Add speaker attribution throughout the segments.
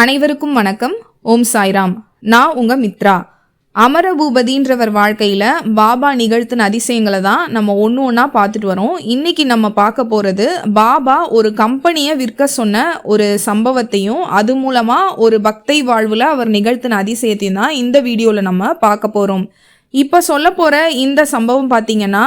Speaker 1: அனைவருக்கும் வணக்கம். ஓம் சாய்ராம். நான் உங்க மித்ரா. அமரபூபதின்றவர் வாழ்க்கையில பாபா நிகழ்த்தின அதிசயங்களை தான் நம்ம ஒன்று ஒன்றா பார்த்துட்டு வரோம். இன்னைக்கு நம்ம பார்க்க போறது பாபா ஒரு கம்பெனியை விற்க சொன்ன ஒரு சம்பவத்தையும் அது மூலமா ஒரு பக்தை வாழ்வில் அவர் நிகழ்த்தின அதிசயத்தையும் தான் இந்த வீடியோவில் நம்ம பார்க்க போறோம். இப்போ சொல்ல போற இந்த சம்பவம் பார்த்தீங்கன்னா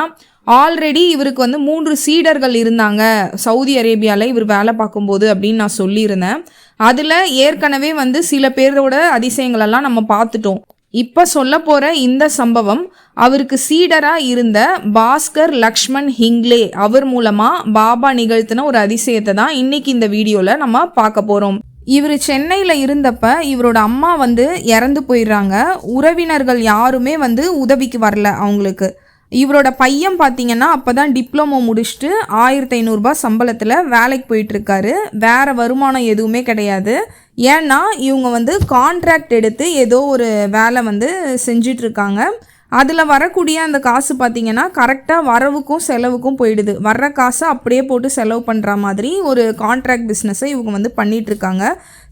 Speaker 1: ஆல்ரெடி இவருக்கு வந்து மூன்று சீடர்கள் இருந்தாங்க. சவுதி அரேபியாவில் இவர் வேலை பார்க்கும்போது அப்படின்னு நான் சொல்லியிருந்தேன். அதில் ஏற்கனவே வந்து சில பேரோட அதிசயங்களெல்லாம் நம்ம பார்த்துட்டோம். இப்போ சொல்ல போகிற இந்த சம்பவம் அவருக்கு சீடராக இருந்த பாஸ்கர் லக்ஷ்மண் ஹிங்லே அவர் மூலமாக பாபா நிகழ்த்தின ஒரு அதிசயத்தை தான் இன்னைக்கு இந்த வீடியோவில் நம்ம பார்க்க போகிறோம் இவர் சென்னையில் இருந்தப்ப இவரோட அம்மா வந்து இறந்து போயிடுறாங்க. உறவினர்கள் யாருமே வந்து உதவிக்கு வரல அவங்களுக்கு. இவரோட பையன் பார்த்தீங்கன்னா அப்போ தான் டிப்ளமோ முடிச்சுட்டு ஆயிரத்தி ஐநூறுரூபா சம்பளத்தில் வேலைக்கு போயிட்டுருக்காரு. வேறு வருமானம் எதுவுமே கிடையாது. ஏன்னா இவங்க வந்து கான்ட்ராக்ட் எடுத்து ஏதோ ஒரு வேலை வந்து செஞ்சிட்ருக்காங்க அதில் வரக்கூடிய அந்த காசு பார்த்தீங்கன்னா கரெக்டாக வரவுக்கும் செலவுக்கும் போயிடுது. வர்ற காசை அப்படியே போட்டு செலவு பண்ணுற மாதிரி ஒரு கான்ட்ராக்ட் பிஸ்னஸை இவங்க வந்து பண்ணிகிட்ருக்காங்க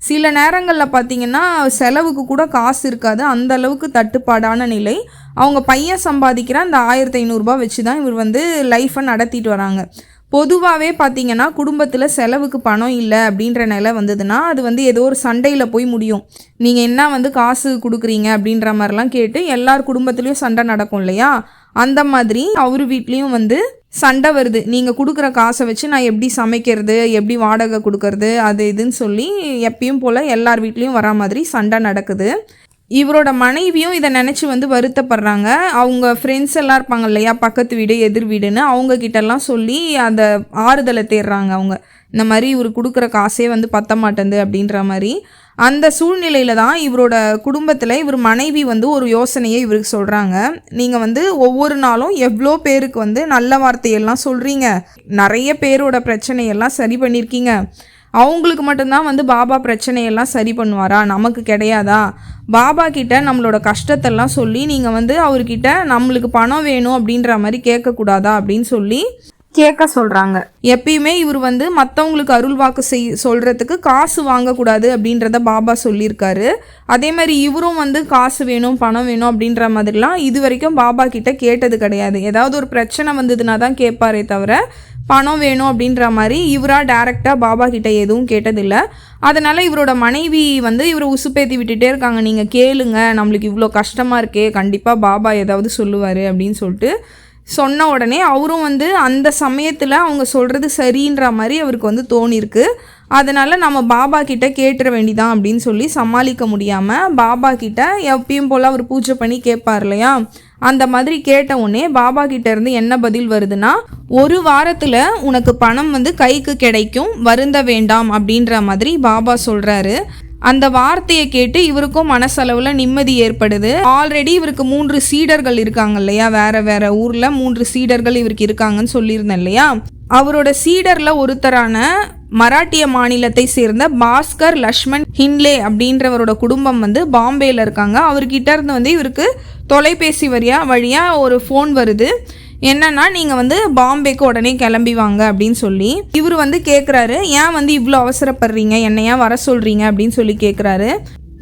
Speaker 1: சில நேரங்களில் பார்த்தீங்கன்னா செலவுக்கு கூட காசு இருக்காது. அந்த அளவுக்கு தட்டுப்பாடான நிலை. அவங்க பையன் சம்பாதிக்கிற அந்த ஆயிரத்தி ஐநூறுரூபா வச்சு தான் இவர் வந்து லைஃப்பை நடத்திட்டு வராங்க. பொதுவாகவே பார்த்திங்கன்னா குடும்பத்தில் செலவுக்கு பணம் இல்லை அப்படின்ற நிலை வந்ததுன்னா அது வந்து ஏதோ ஒரு சண்டையில் போய் முடியும். நீங்கள் என்ன வந்து காசு கொடுக்குறீங்க அப்படின்ற மாதிரிலாம் கேட்டு எல்லார் குடும்பத்துலேயும் சண்டை நடக்கும் இல்லையா? அந்த மாதிரி அவர் வீட்லேயும் வந்து சண்டை வருது. நீங்கள் கொடுக்குற காசை வச்சு நான் எப்படி சமைக்கிறது எப்படி வாடகை கொடுக்கறது அது இதுன்னு சொல்லி எப்பயும் போல் எல்லார் வீட்லேயும் வரா மாதிரி சண்டை நடக்குது. இவரோட மனைவியும் இதை நினச்சி வந்து வருத்தப்படுறாங்க. அவங்க ஃப்ரெண்ட்ஸ் எல்லாம் இருப்பாங்க இல்லையா? பக்கத்து வீடு எதிர் வீடுன்னு அவங்க கிட்டலாம் சொல்லி அந்த ஆறுதலை தேடுறாங்க அவங்க. இந்த மாதிரி இவர் கொடுக்குற காசே வந்து பத்த மாட்டேந்து அப்படின்ற மாதிரி. அந்த சூழ்நிலையில தான் இவரோட குடும்பத்தில் இவர் மனைவி வந்து ஒரு யோசனையை இவருக்கு சொல்கிறாங்க நீங்கள் வந்து ஒவ்வொரு நாளும் எவ்வளோ பேருக்கு வந்து நல்ல வார்த்தையெல்லாம் சொல்கிறீங்க நிறைய பேரோட பிரச்சனையெல்லாம் சரி பண்ணியிருக்கீங்க அவங்களுக்கு மட்டும்தான் வந்து பாபா பிரச்சனையெல்லாம் சரி பண்ணுவாரா? நமக்கு கிடையாதா? பாபா கிட்ட நம்மளோட கஷ்டத்தெல்லாம் சொல்லி நீங்கள் வந்து அவர்கிட்ட நம்மளுக்கு பணம் வேணும் அப்படின்ற மாதிரி கேட்கக்கூடாதா அப்படின்னு சொல்லி கேட்க சொல்கிறாங்க எப்பயுமே இவர் வந்து மற்றவங்களுக்கு அருள் வாக்கு செய் சொல்கிறதுக்கு காசு வாங்கக்கூடாது அப்படின்றத பாபா சொல்லியிருக்காரு. அதே மாதிரி இவரும் வந்து காசு வேணும் பணம் வேணும் அப்படின்ற மாதிரிலாம் இது வரைக்கும் பாபா கிட்ட கேட்டது கிடையாது. ஏதாவது ஒரு பிரச்சனை வந்ததுன்னா தான் கேட்பாரே தவிர பணம் வேணும் அப்படின்ற மாதிரி இவராக டேரெக்டாக பாபா கிட்ட எதுவும் கேட்டதில்லை. அதனால் இவரோட மனைவி வந்து இவரை உசுப்பேத்தி விட்டுட்டே இருக்காங்க. நீங்கள் கேளுங்க நம்மளுக்கு இவ்வளோ கஷ்டமாக இருக்கே கண்டிப்பாக பாபா ஏதாவது சொல்லுவார் அப்படின்னு சொல்லிட்டு சொன்ன உடனே அவரும் வந்து அந்த சமயத்தில் அவங்க சொல்கிறது சரின்ற மாதிரி அவருக்கு வந்து தோணிருக்கு. அதனால் நம்ம பாபா கிட்ட கேட்டுற வேண்டிதான் அப்படின்னு சொல்லி சமாளிக்க முடியாமல் பாபா கிட்ட எப்பயும் போல் அவர் பூஜை பண்ணி கேட்பார் இல்லையா? அந்த மாதிரி கேட்ட உடனே பாபா கிட்ட இருந்து என்ன பதில் வருதுன்னா ஒரு வாரத்தில் உனக்கு பணம் வந்து கைக்கு கிடைக்கும் வருந்த வேண்டாம் அப்படின்ற மாதிரி பாபா சொல்கிறாரு அந்த வார்த்தையை கேட்டு இவருக்கும் மனசளவில் நிம்மதி ஏற்படுது. ஆல்ரெடி இவருக்கு மூன்று சீடர்கள் இருக்காங்க இல்லையா? வேற வேற ஊரில் மூன்று சீடர்கள் இவருக்கு இருக்காங்கன்னு சொல்லியிருந்தேன் இல்லையா? அவரோட சீடரில் ஒருத்தரான மராட்டிய மாநிலத்தை சேர்ந்த பாஸ்கர் லக்ஷ்மண் ஹின்லே அப்படின்றவரோட குடும்பம் வந்து பாம்பேயில் இருக்காங்க. அவர்கிட்ட இருந்து வந்து இவருக்கு தொலைபேசி வழியாக வழியாக ஒரு ஃபோன் வருது. என்னன்னா நீங்கள் வந்து பாம்பேக்கு உடனே கிளம்பி வாங்க அப்படின்னு சொல்லி இவர் வந்து கேட்குறாரு ஏன் வந்து இவ்வளோ அவசரப்படுறீங்க? என்னை ஏன் வர சொல்கிறீங்க அப்படின்னு சொல்லி கேட்குறாரு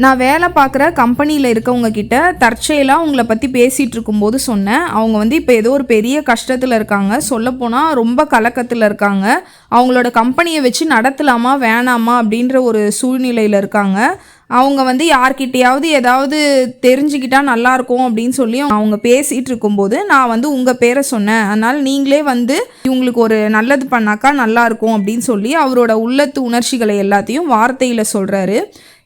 Speaker 1: நான் வேலை பார்க்குற கம்பெனியில் இருக்கவங்க கிட்ட தற்செயலாக உங்களை பற்றி பேசிகிட்டு இருக்கும்போது சொன்னேன். அவங்க வந்து இப்போ ஏதோ ஒரு பெரிய கஷ்டத்தில் இருக்காங்க. சொல்லப்போனால் ரொம்ப கலக்கத்தில் இருக்காங்க. அவங்களோட கம்பெனியை வச்சு நடத்தலாமா வேணாமா அப்படின்ற ஒரு சூழ்நிலையில் இருக்காங்க. அவங்க வந்து யார்கிட்டையாவது ஏதாவது தெரிஞ்சுக்கிட்டா நல்லாயிருக்கும் அப்படின்னு சொல்லி அவங்க பேசிகிட்டு இருக்கும்போது நான் வந்து உங்கள் பேரை சொன்னேன். அதனால் நீங்களே வந்து இவங்களுக்கு ஒரு நல்லது பண்ணாக்கா நல்லாயிருக்கும் அப்படின்னு சொல்லி அவரோட உள்ளத்து உணர்ச்சிகளை எல்லாத்தையும் வார்த்தையில் சொல்கிறாரு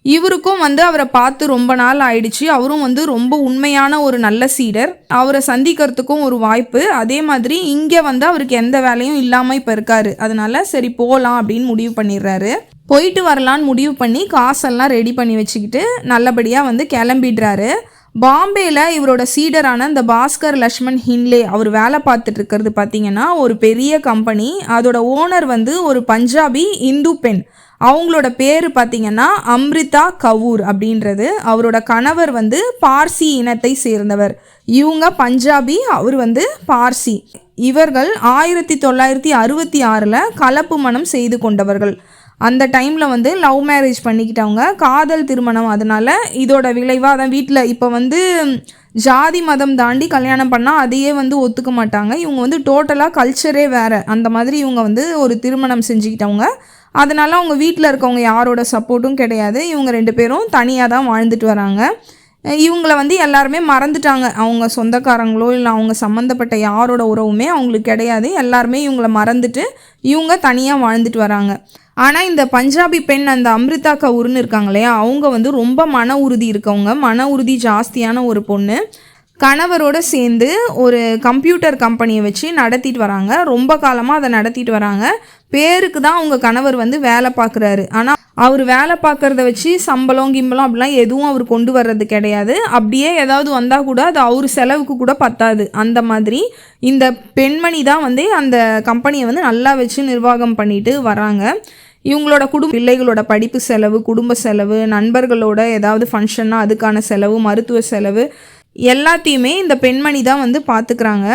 Speaker 1: இவருக்கும் வந்து அவரை பார்த்து ரொம்ப நாள் ஆயிடுச்சு. அவரும் வந்து ரொம்ப உண்மையான ஒரு நல்ல சீடர். அவரை சந்திக்கிறதுக்கும் ஒரு வாய்ப்பு. அதே மாதிரி இங்கே வந்து அவருக்கு எந்த வேலையும் இல்லாமல் இப்போ இருக்காரு. அதனால சரி போகலாம் அப்படின்னு முடிவு பண்ணிடுறாரு. போயிட்டு வரலான்னு முடிவு பண்ணி காசெல்லாம் ரெடி பண்ணி வச்சுக்கிட்டு நல்லபடியாக வந்து கிளம்பிடுறாரு. பாம்பேயில் இவரோட சீடரான இந்த பாஸ்கர் லக்ஷ்மண் ஹின்லே அவர் வேலை பார்த்துட்டு இருக்கிறது பார்த்தீங்கன்னா ஒரு பெரிய கம்பெனி அதோட ஓனர் வந்து ஒரு பஞ்சாபி இந்து பெண். அவங்களோட பேர் பார்த்தீங்கன்னா அம்ரிதா கவூர் அப்படின்றது. அவரோட கணவர் வந்து பார்சி இனத்தை சேர்ந்தவர். இவங்க பஞ்சாபி அவர் வந்து பார்சி. இவர்கள் ஆயிரத்தி தொள்ளாயிரத்தி அறுபத்தி ஆறில் கலப்பு மனம் செய்து கொண்டவர்கள். அந்த டைமில் வந்து லவ் மேரேஜ் பண்ணிக்கிட்டவங்க காதல் திருமணம். அதனால இதோட விளைவாக தான் வீட்டில் இப்போ வந்து ஜாதி மதம் தாண்டி கல்யாணம் பண்ணால் அதையே வந்து ஒத்துக்க மாட்டாங்க. இவங்க வந்து டோட்டலாக கல்ச்சரே வேறு. அந்த மாதிரி இவங்க வந்து ஒரு திருமணம் செஞ்சுக்கிட்டவங்க. அதனால் அவங்க வீட்டில் இருக்கவங்க யாரோட சப்போர்ட்டும் கிடையாது. இவங்க ரெண்டு பேரும் தனியாக தான் வாழ்ந்துட்டு வராங்க. இவங்கள வந்து எல்லாருமே மறந்துட்டாங்க. அவங்க சொந்தக்காரங்களோ இல்லை அவங்க சம்மந்தப்பட்ட யாரோட உறவுமே அவங்களுக்கு கிடையாது. எல்லாருமே இவங்கள மறந்துட்டு இவங்க தனியாக வாழ்ந்துட்டு வராங்க. ஆனால் இந்த பஞ்சாபி பெண் அந்த அம்ரிதா கவுர்னு இருக்காங்க இல்லையா? அவங்க வந்து ரொம்ப மன உறுதி இருக்கவங்க. மன உறுதி ஜாஸ்தியான ஒரு பொண்ணு. கணவரோடு சேர்ந்து ஒரு கம்ப்யூட்டர் கம்பெனியை வச்சு நடத்திட்டு வராங்க. ரொம்ப காலமாக அதை நடத்திட்டு வராங்க. பேருக்கு தான் அவங்க கணவர் வந்து வேலை பார்க்குறாரு. ஆனால் அவர் வேலை பார்க்குறத வச்சு சம்பளம் கிம்பளம் அப்படிலாம் எதுவும் அவர் கொண்டு வர்றது கிடையாது. அப்படியே ஏதாவது வந்தால் கூட அது அவர் செலவுக்கு கூட பத்தாது. அந்த மாதிரி இந்த பெண்மணி தான் வந்து அந்த கம்பெனியை வந்து நல்லா வச்சு நிர்வாகம் பண்ணிட்டு வராங்க. இவங்களோட குடும்ப பிள்ளைகளோட படிப்பு செலவு குடும்ப செலவு நண்பர்களோட ஏதாவது ஃபங்க்ஷன்னா அதுக்கான செலவு மருத்துவ செலவு எல்லாத்தையுமே இந்த பெண்மணி தான் வந்து பார்த்துக்கிறாங்க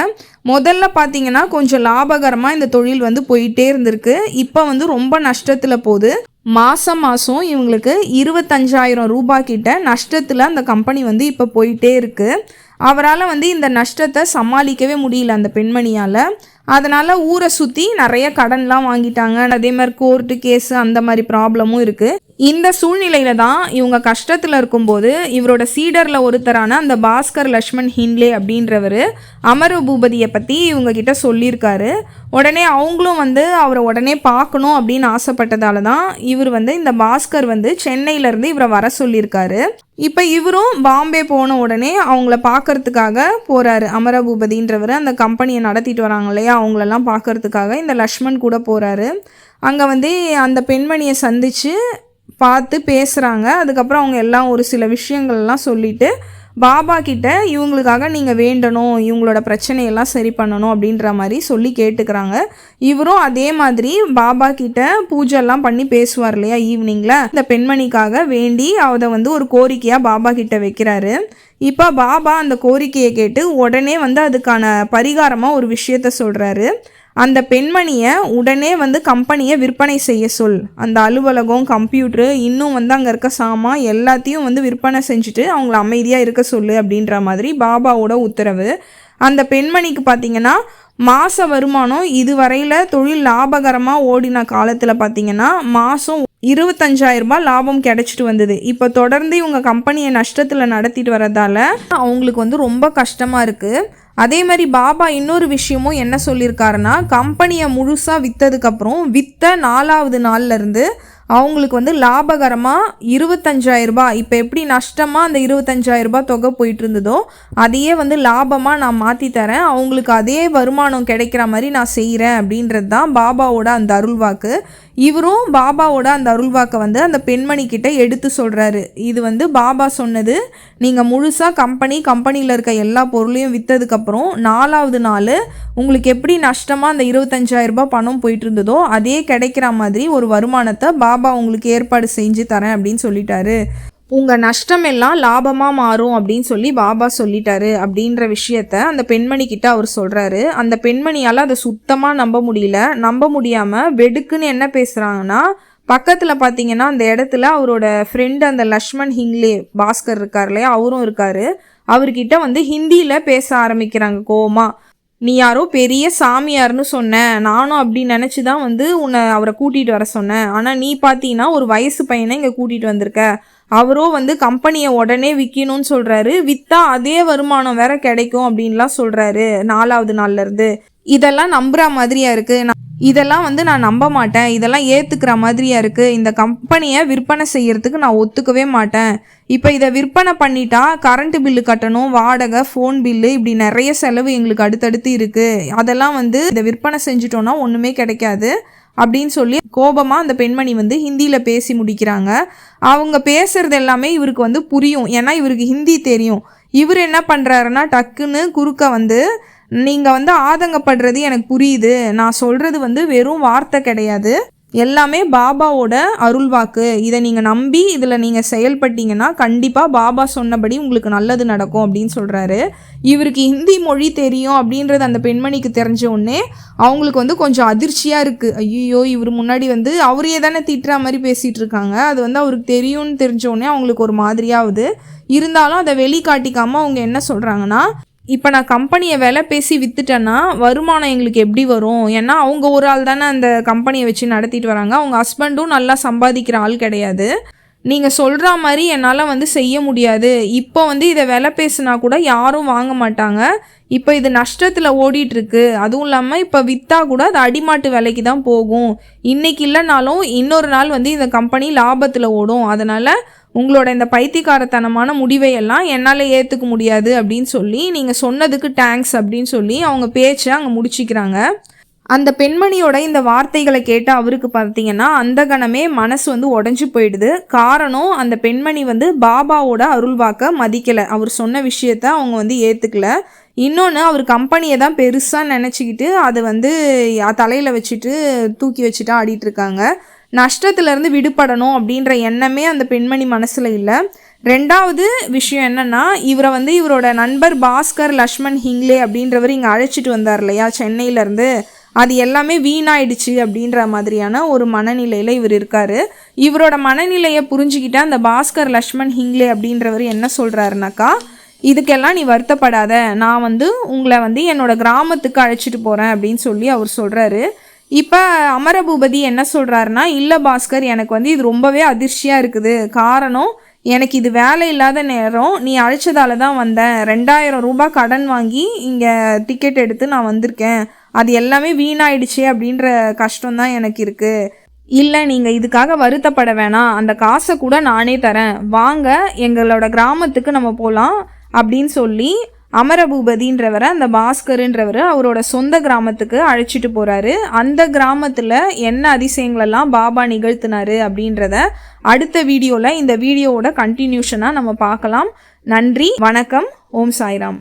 Speaker 1: முதல்ல பார்த்தீங்கன்னா கொஞ்சம் லாபகரமாக இந்த தொழில் வந்து போயிட்டே இருந்திருக்கு. இப்போ வந்து ரொம்ப நஷ்டத்தில் போகுது. மாதம் மாதம் இவங்களுக்கு இருபத்தஞ்சாயிரம் ரூபாய் கிட்ட நஷ்டத்தில் அந்த கம்பெனி வந்து இப்போ போயிட்டே இருக்குது அவரால் வந்து இந்த நஷ்டத்தை சமாளிக்கவே முடியல அந்த பெண்மணியால். அதனால் ஊரை சுற்றி நிறைய கடன்லாம் வாங்கிட்டாங்க. அதே மாதிரி கோர்ட்டு கேஸு அந்த மாதிரி ப்ராப்ளமும் இருக்குது இந்த சூழ்நிலையில தான் இவங்க கஷ்டத்தில் இருக்கும்போது இவரோட சீடரில் ஒருத்தரான அந்த பாஸ்கர் லக்ஷ்மண் ஹின்லே அப்படின்றவர் அமர பூபதியை பற்றி இவங்க கிட்ட சொல்லியிருக்காரு. உடனே அவங்களும் வந்து அவரை உடனே பார்க்கணும் அப்படின்னு ஆசைப்பட்டதால தான் இவர் வந்து இந்த பாஸ்கர் வந்து சென்னையிலேருந்து இவரை வர சொல்லியிருக்காரு. இப்போ இவரும் பாம்பே போன உடனே அவங்கள பார்க்கறதுக்காக போகிறாரு அமரபூபதின்றவர் அந்த கம்பெனியை நடத்திட்டு வராங்க இல்லையா? அவங்களெல்லாம் பார்க்கறதுக்காக இந்த லக்ஷ்மண் கூட போகிறாரு அங்கே வந்து அந்த பெண்மணியை சந்தித்து பார்த்து பேசுகிறாங்க அதுக்கப்புறம் அவங்க எல்லாம் ஒரு சில விஷயங்கள்லாம் சொல்லிவிட்டு பாபா கிட்ட இவங்களுக்காக நீங்கள் வேண்டணும் இவங்களோட பிரச்சனையெல்லாம் சரி பண்ணணும் அப்படின்ற மாதிரி சொல்லி கேட்டுக்கிறாங்க. இவரும் அதே மாதிரி பாபா கிட்ட பூஜைலாம் பண்ணி பேசுவார் இல்லையா ஈவினிங்கில் இந்த பெண்மணிக்காக வேண்டி அதை வந்து ஒரு கோரிக்கையாக பாபா கிட்ட வைக்கிறாரு. இப்போ பாபா அந்த கோரிக்கையை கேட்டு உடனே வந்து அதுக்கான பரிகாரமாக ஒரு விஷயத்த சொல்கிறாரு அந்த பெண்மணியை உடனே வந்து கம்பெனியை விற்பனை செய்ய சொல். அந்த அலுவலகம் கம்ப்யூட்ரு இன்னும் வந்து அங்கே இருக்க சாமான் எல்லாத்தையும் வந்து விற்பனை செஞ்சுட்டு அவங்கள அமைதியாக இருக்க சொல்லு அப்படின்ற மாதிரி பாபாவோட உத்தரவு. அந்த பெண்மணிக்கு பார்த்தீங்கன்னா மாத வருமானம் இதுவரையில் தொழில் லாபகரமாக ஓடின காலத்தில் பார்த்தீங்கன்னா மாதம் இருபத்தஞ்சாயிரரூபா லாபம் கிடைச்சிட்டு வந்தது. இப்போ தொடர்ந்து இவங்க கம்பெனியை நஷ்டத்தில் நடத்திட்டு வரதால அவங்களுக்கு வந்து ரொம்ப கஷ்டமாக இருக்குது அதே மாதிரி பாபா இன்னொரு விஷயமும் என்ன சொல்லியிருக்காருன்னா கம்பெனியை முழுசாக விற்றதுக்கப்புறம் விற்ற நாலாவது நாள்லேருந்து அவங்களுக்கு வந்து லாபகரமாக இருபத்தஞ்சாயிரரூபா ரூபாய் இப்போ எப்படி நஷ்டமாக அந்த இருபத்தஞ்சாயிரரூபா ரூபாய் தொகை போயிட்டு இருந்ததோ அதையே வந்து லாபமாக நான் மாற்றி தரேன் அவங்களுக்கு அதே வருமானம் கிடைக்கிற மாதிரி நான் செய்கிறேன் அப்படின்றது தான் பாபாவோட அந்த அருள்வாக்கு. இவரும் பாபாவோட அந்த அருள்வாக்கை வந்து அந்த பெண்மணி கிட்ட எடுத்து சொல்கிறாரு இது வந்து பாபா சொன்னது நீங்கள் முழுசாக கம்பெனி கம்பெனியில் இருக்க எல்லா பொருளையும் விற்றதுக்கப்புறம் நாலாவது நாள் உங்களுக்கு எப்படி நஷ்டமாக அந்த இருபத்தஞ்சாயிரரூபா பணம் போயிட்டு இருந்ததோ அதே கிடைக்கிற மாதிரி ஒரு வருமானத்தை பாபா உங்களுக்கு ஏற்பாடு செஞ்சு தரேன் அப்படின்னு சொல்லிட்டாரு. உங்கள் நஷ்டம் எல்லாம் லாபமாக மாறும் அப்படின்னு சொல்லி பாபா சொல்லிட்டாரு அப்படின்ற விஷயத்த அந்த பெண்மணி கிட்ட அவர் சொல்கிறாரு அந்த பெண்மணியால் அதை சுத்தமாக நம்ப முடியல. நம்ப முடியாமல் வெடுக்குன்னு என்ன பேசுகிறாங்கன்னா பக்கத்தில் பார்த்தீங்கன்னா அந்த இடத்துல அவரோட ஃப்ரெண்டு அந்த லக்ஷ்மண் ஹிங்லே பாஸ்கர் இருக்கார் இல்லையா அவரும் இருக்கார். அவர்கிட்ட வந்து ஹிந்தியில் பேச ஆரம்பிக்கிறாங்க கோமா நீ யாரோ பெரிய சாமியார்னு சொன்ன. நானும் அப்படி நினச்சி தான் வந்து உன்னை அவரை கூட்டிகிட்டு வர சொன்னேன். ஆனால் நீ பார்த்தீங்கன்னா ஒரு வயசு பையனை இங்கே கூட்டிகிட்டு வந்திருக்க. அவரோ வந்து கம்பெனியை உடனே விற்கணும்னு சொல்கிறாரு விற்றா அதே வருமானம் வேற கிடைக்கும் அப்படின்லாம் சொல்கிறாரு நாலாவது நாள்லேருந்து. இதெல்லாம் நம்புகிற மாதிரியா இருக்குது நான் இதெல்லாம் வந்து நான் நம்ப மாட்டேன். இதெல்லாம் ஏற்றுக்கிற மாதிரியா இருக்குது இந்த கம்பெனியை விற்பனை செய்யறதுக்கு நான் ஒத்துக்கவே மாட்டேன். இப்போ இதை விற்பனை பண்ணிட்டா கரண்ட் பில்லு கட்டணும் வாடகை ஃபோன் பில்லு இப்படி நிறைய செலவு எங்களுக்கு அடுத்தடுத்து இருக்குது அதெல்லாம் வந்து இதை விற்பனை செஞ்சிட்டோன்னா ஒன்றுமே கிடைக்காது. அப்படின்னு சொல்லி கோபமாக அந்த பெண்மணி வந்து ஹிந்தியில் பேசி முடிக்கிறாங்க. அவங்க பேசுறது எல்லாமே இவருக்கு வந்து புரியும். ஏன்னா இவருக்கு ஹிந்தி தெரியும். இவர் என்ன பண்ணுறாருன்னா டக்குன்னு குறுக்க வந்து நீங்கள் வந்து ஆதங்கப்படுறது எனக்கு புரியுது. நான் சொல்கிறது வந்து வெறும் வார்த்தை கிடையாது. எல்லாமே பாபாவோட அருள்வாக்கு. இதை நீங்கள் நம்பி இதில் நீங்கள் செயல்பட்டீங்கன்னா கண்டிப்பாக பாபா சொன்னபடி உங்களுக்கு நல்லது நடக்கும் அப்படின்னு சொல்கிறாரு இவருக்கு ஹிந்தி மொழி தெரியும் அப்படின்றது அந்த பெண்மணிக்கு தெரிஞ்ச உடனே அவங்களுக்கு வந்து கொஞ்சம் அதிர்ச்சியாக இருக்குது ஐயோ இவர் முன்னாடி வந்து அவரையே தானே திட்டுற மாதிரி பேசிகிட்டு இருக்காங்க. அது வந்து அவருக்கு தெரியும்னு தெரிஞ்ச உடனே அவங்களுக்கு ஒரு மாதிரியாகுது இருந்தாலும் அதை வெளிக்காட்டிக்காமல் அவங்க என்ன சொல்கிறாங்கன்னா இப்போ நான் கம்பெனியை விலை பேசி விற்றுட்டேன்னா வருமானம் எங்களுக்கு எப்படி வரும்? ஏன்னா அவங்க ஒரு ஆள் தானே அந்த கம்பெனியை வச்சு நடத்திட்டு வராங்க. அவங்க ஹஸ்பண்டும் நல்லா சம்பாதிக்கிற ஆள் கிடையாது. நீங்கள் சொல்கிற மாதிரி என்னால் வந்து செய்ய முடியாது. இப்போ வந்து இதை விலை பேசுனா கூட யாரும் வாங்க மாட்டாங்க. இப்போ இது நஷ்டத்தில் ஓடிட்டுருக்கு. அதுவும் இல்லாமல் இப்போ விற்றா கூட அது அடிமாட்டு விலைக்கு தான் போகும். இன்றைக்கி இல்லைனாலும் இன்னொரு நாள் வந்து இந்த கம்பெனி லாபத்தில் ஓடும். அதனால் உங்களோட இந்த பைத்தியக்காரத்தனமான முடிவை எல்லாம் என்னால் ஏற்றுக்க முடியாது அப்படின்னு சொல்லி நீங்கள் சொன்னதுக்கு டேங்க்ஸ் அப்படின்னு சொல்லி அவங்க பேச்சை அங்கே முடிச்சிக்கிறாங்க. அந்த பெண்மணியோட இந்த வார்த்தைகளை கேட்டு அவருக்கு பார்த்தீங்கன்னா அந்த கணமே மனசு வந்து உடஞ்சி போயிடுது. காரணம் அந்த பெண்மணி வந்து பாபாவோட அருள்வாக்க மதிக்கலை. அவர் சொன்ன விஷயத்த அவங்க வந்து ஏற்றுக்கல இன்னொன்று அவர் கம்பெனியை தான் பெருசாக நினச்சிக்கிட்டு அதை வந்து தலையில் வச்சுட்டு தூக்கி வச்சுட்டு ஆடிட்டு இருக்காங்க. நஷ்டத்துலேருந்து விடுபடணும் அப்படின்ற எண்ணமே அந்த பெண்மணி மனசில் இல்லை. ரெண்டாவது விஷயம் என்னென்னா இவரை வந்து இவரோட நண்பர் பாஸ்கர் லக்ஷ்மண் ஹிங்லே அப்படின்றவர் இங்கே அழைச்சிட்டு வந்தார் இல்லையா சென்னையிலேருந்து அது எல்லாமே வீணாயிடுச்சு அப்படின்ற மாதிரியான ஒரு மனநிலையில் இவர் இருக்கார். இவரோட மனநிலையை புரிஞ்சுக்கிட்ட அந்த பாஸ்கர் லக்ஷ்மண் ஹிங்லே அப்படின்றவர் என்ன சொல்கிறாருனாக்கா இதுக்கெல்லாம் நீ வருத்தப்படாத. நான் வந்து உங்களை வந்து என்னோடய கிராமத்துக்கு அழைச்சிட்டு போகிறேன் அப்படின்னு சொல்லி அவர் சொல்கிறாரு இப்போ அமரபூபதி என்ன சொல்கிறாருன்னா இல்லை பாஸ்கர் எனக்கு வந்து இது ரொம்பவே அதிர்ச்சியாக இருக்குது. காரணம் எனக்கு இது வேலை இல்லாத நேரம். நீ அழைச்சதால தான் வந்தேன். ரெண்டாயிரம் ரூபாய் கடன் வாங்கி இங்கே டிக்கெட் எடுத்து நான் வந்திருக்கேன். அது எல்லாமே வீணாயிடுச்சு அப்படின்ற கஷ்டம் தான் எனக்கு இருக்குது இல்லை நீங்கள் இதுக்காக வருத்தப்பட வேணாம். அந்த காசை கூட நானே தரேன். வாங்க எங்களோட கிராமத்துக்கு நம்ம போகலாம் அப்படின்னு சொல்லி அமரபூபதின்றவரை அந்த பாஸ்கருன்றவர் அவரோட சொந்த கிராமத்துக்கு அழைச்சிட்டு போகிறாரு அந்த கிராமத்தில் என்ன அதிசயங்களெல்லாம் பாபா நிகழ்த்தினாரு அப்படின்றத அடுத்த வீடியோவில் இந்த வீடியோவோட கண்டினியூஷனாக நம்ம பார்க்கலாம். நன்றி வணக்கம் ஓம் சாய்ராம்.